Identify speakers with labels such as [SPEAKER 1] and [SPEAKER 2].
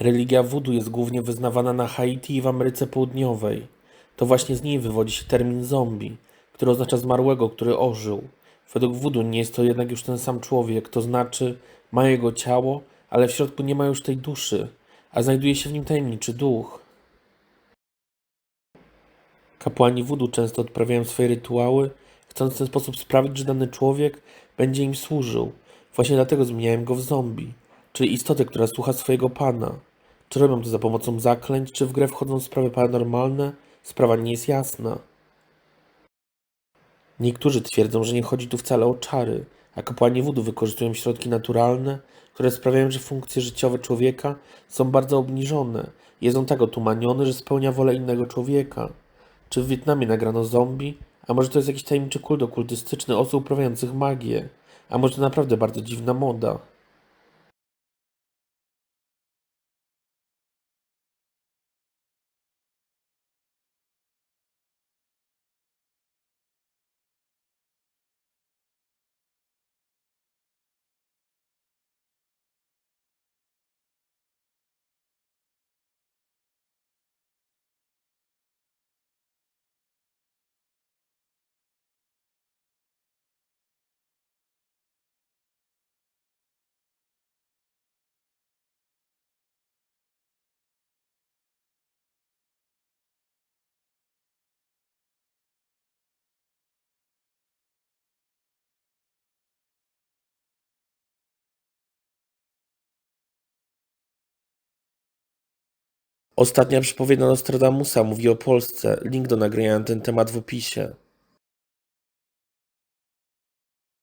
[SPEAKER 1] Religia wudu jest głównie wyznawana na Haiti i w Ameryce Południowej. To właśnie z niej wywodzi się termin zombie, który oznacza zmarłego, który ożył. Według wudu nie jest to jednak już ten sam człowiek, to znaczy ma jego ciało, ale w środku nie ma już tej duszy, a znajduje się w nim tajemniczy duch. Kapłani wudu często odprawiają swoje rytuały, chcąc w ten sposób sprawić, że dany człowiek będzie im służył. Właśnie dlatego zmieniają go w zombie, czyli istotę, która słucha swojego pana. Czy robią to za pomocą zaklęć, czy w grę wchodzą sprawy paranormalne, sprawa nie jest jasna. Niektórzy twierdzą, że nie chodzi tu wcale o czary, a kapłani wudu wykorzystują środki naturalne, które sprawiają, że funkcje życiowe człowieka są bardzo obniżone. Jest on tak otumaniony, że spełnia wolę innego człowieka. Czy w Wietnamie nagrano zombie? A może to jest jakiś tajemniczy kult okultystyczny osób uprawiających magię? A może to naprawdę bardzo dziwna moda? Ostatnia przepowiednia Nostradamusa mówi o Polsce. Link do nagrania na ten temat w opisie.